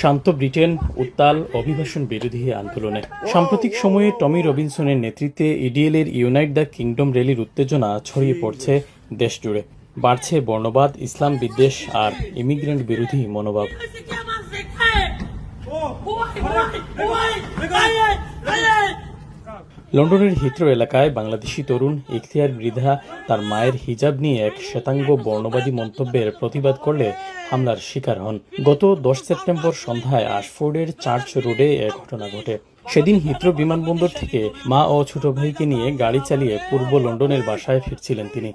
শান্ত Britain, উত্তাল অভিবাসন বিরোধী আন্দোলনে। সাম্প্রতিক সময়ে টমি রবিনসনের নেতৃত্বে ইডিএল এর ইউনাইট দ্য কিংডম র্যালির উত্তেজনা ছড়িয়ে পড়ছে দেশ জুড়ে বাড়ছে বর্ণবাদ, ইসলাম বিদ্বেষ আর ইমিগ্রেন্ট বিরোধী মনোভাব। লন্ডনের হিথ্রো এলাকায় বাংলাদেশি তরুণ ইখতিয়ার মৃধা তার মায়ের হিজাব নিয়ে এক শ্বেতাঙ্গ বর্ণবাদী মন্তব্যের প্রতিবাদ করলে হামলার শিকার হন। গত দশ সেপ্টেম্বর সন্ধ্যায় আশফোর্ডের চার্চ রোডে এ ঘটনা ঘটে। সেদিন হিথ্রো বিমানবন্দর থেকে মা ও ছোট ভাইকে নিয়ে গাড়ি চালিয়ে পূর্ব লন্ডনের বাসায় ফিরছিলেন তিনি।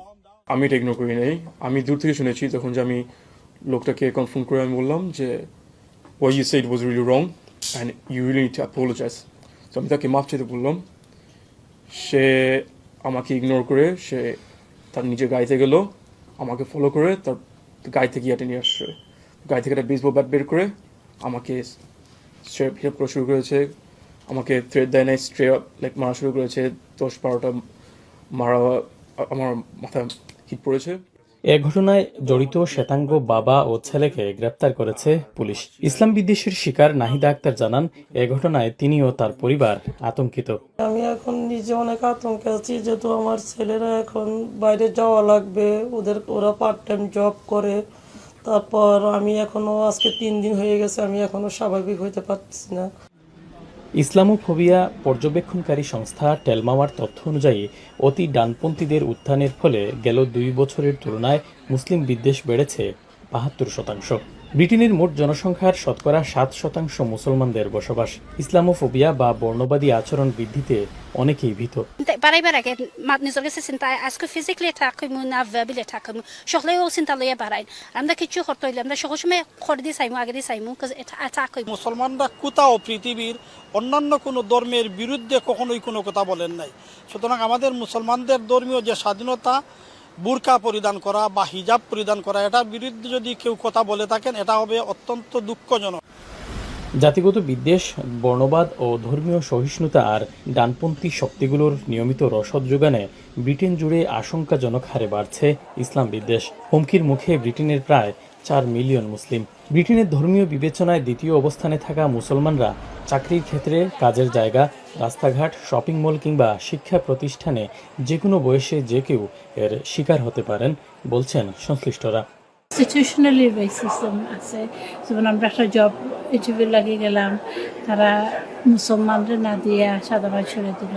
আমি এটা ইগনোর করি নাই। আমি দূর থেকে শুনেছি তখন যে আমি লোকটাকে কনফার্ম করে আমি বললাম যে why you said was really wrong and you really need to apologise তো আমি তাকে মাফ চাইতে বললাম সে আমাকে ইগনোর করে, সে তার নিজের গাড়িতে গেল আমাকে ফলো করে, তার গাড়ি থেকে ইয়াতে নিয়ে আসছে। গাড়ি থেকে একটা বেসবল ব্যাট বের করে, আমাকে সে হিসাব করা শুরু করেছে। আমাকে থ্রেড দেয় নাই স্ট্রে লাইক মারা শুরু করেছে। দশ বারোটা মারা, আমার মাথায় হিট পড়েছে। এ ঘটনায় জড়িত শ্বেতাঙ্গ বাবা ও ছেলেকে গ্রেপ্তার করেছে পুলিশ। ইসলাম বিদ্বেষের শিকার নাহিদা আক্তার জানান, এ ঘটনায় তিনি ও তার পরিবার আতঙ্কিত। আমি এখন নিজে অনেক আতঙ্কে আছি, যেহেতু আমার ছেলেরা এখন বাইরে যাওয়া লাগবে, ওদের, ওরা পার্ট টাইম জব করে। তারপর আমি এখনও, আজকে তিন দিন হয়ে গেছে, আমি এখনও স্বাভাবিক হইতে পারছি না। ইসলামোফোবিয়া পর্যবেক্ষণকারী সংস্থা টেলমাওয়ার তথ্য অনুযায়ী, অতি ডানপন্থীদের উত্থানের ফলে গেল দুই বছরের তুলনায় মুসলিম বিদ্বেষ বেড়েছে বাহাত্তর শতাংশ। ব্রিটেনের মোট জনসংখ্যার শতকরা সাত শতাংশ মুসলমানদের বসবাস। ইসলাম ইসলামোফোবিয়া বা বর্ণবাদী আচরণ বৃদ্ধিতে অনেকেই ভীত। মুসলমানরা কোথাও পৃথিবীর অন্যান্য কোন ধর্মের বিরুদ্ধে কখনোই কোনো কথা বলেন নাই। সুতরাং আমাদের মুসলমানদের ধর্মীয় যে স্বাধীনতা বুরকা পরিধান করা বা হিজাব পরিধান করা, এটার বিরুদ্ধে যদি কেউ কথা বলে থাকেন, এটা হবে অত্যন্ত দুঃখজনক। জাতিগত বিদ্বেষ, বর্ণবাদ ও ধর্মীয় সহিষ্ণুতা আর ডানপন্থী শক্তিগুলোর নিয়মিত রসদ যোগানে ব্রিটেন জুড়ে আশঙ্কাজনক হারে বাড়ছে ইসলাম বিদ্বেষ। হুমকির মুখে ব্রিটেনের প্রায় চার মিলিয়ন মুসলিম। ব্রিটেনের ধর্মীয় বিবেচনায় দ্বিতীয় অবস্থানে থাকা মুসলমানরা চাকরির ক্ষেত্রে কাজের জায়গা, রাস্তাঘাট, শপিং মল কিংবা শিক্ষা প্রতিষ্ঠানে যে কোনো বয়সে যে কেউ এর শিকার হতে পারেন, বলছেন সংশ্লিষ্টরা। ইনস্টিটিউশনালি রেসিজম আছে যেমন আমরা একটা জব ইন্টারভিউ লাগিয়ে গেলাম, তারা মুসলমানদের না দিয়ে সাদা ভাই ছেড়ে দিল।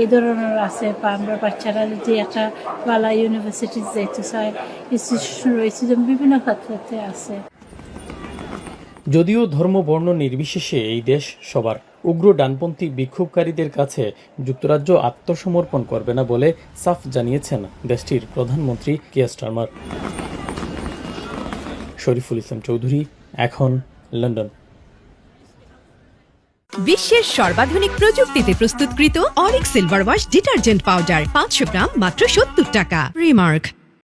এই ধরনের আছে, বা আমরা বাচ্চারা যদি একটা বালা ইউনিভার্সিটি যেতে চায় ইনস্টিটিউশনাল রেসিজম বিভিন্ন ক্ষেত্রে আছে। যদিও ধর্ম, বর্ণ নির্বিশেষে এই দেশ সবার উগ্র ডানপন্থী বিক্ষোভকারীদের কাছে যুক্তরাজ্য আত্মসমর্পণ করবে না বলে সাফ জানিয়েছেন দেশটির প্রধানমন্ত্রী কিয়ার স্টারমার। শরীফুল ইসলাম চৌধুরী, এখন লন্ডন। বিশ্বের সর্বাধুনিক প্রযুক্তিতে প্রস্তুতকৃত অরিক সিলভার ওয়াশ ডিটারজেন্ট পাউডার, পাঁচশো গ্রাম, মাত্র সত্তর টাকা। রিমার্ক